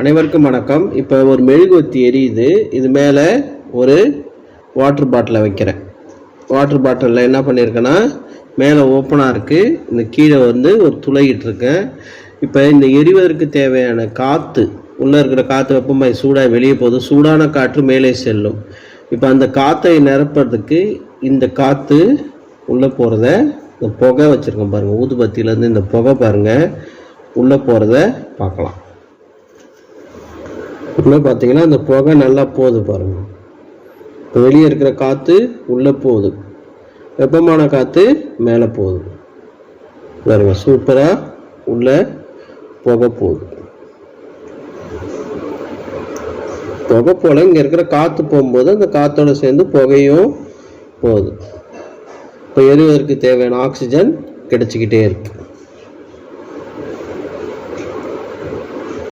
அனைவருக்கும் வணக்கம். இப்போ ஒரு மெழுகுவத்தி எரியுது. இது மேலே ஒரு வாட்டர் பாட்டிலை வைக்கிறேன். வாட்டர் பாட்டிலில் என்ன பண்ணியிருக்கேன்னா மேலே ஓப்பனாக இருக்குது இந்த கீழே வந்து ஒரு துளையிட்டுருக்கேன் இப்போ இந்த எரிவதற்கு தேவையான காற்று உள்ளே இருக்கிற காற்று வெப்பமாய் சூடாக வெளியே போதும் சூடான காற்று மேலே செல்லும். இப்போ அந்த காற்றை நிரப்புறதுக்கு இந்த காற்று உள்ளே போகிறத இந்த புகை வச்சுருக்கேன் பாருங்கள் ஊதுபத்தியிலேருந்து இந்த புகை பாருங்கள் உள்ளே போகிறத பார்க்கலாம். உள்ளே பார்த்தீங்கன்னா அந்த புகை நல்லா போகுது பாருங்கள் இப்போ வெளியே இருக்கிற காற்று உள்ளே போகுது. வெப்பமான காற்று மேலே போகுது. பாருங்க சூப்பராக உள்ளே புகை போகுது. புகை போல் இங்கே இருக்கிற காற்று போகும்போது அந்த காற்றோட சேர்ந்து புகையும் போகுது. இப்போ எரிவதற்கு தேவையான? ஆக்சிஜன் கிடைச்சிக்கிட்டே இருக்குது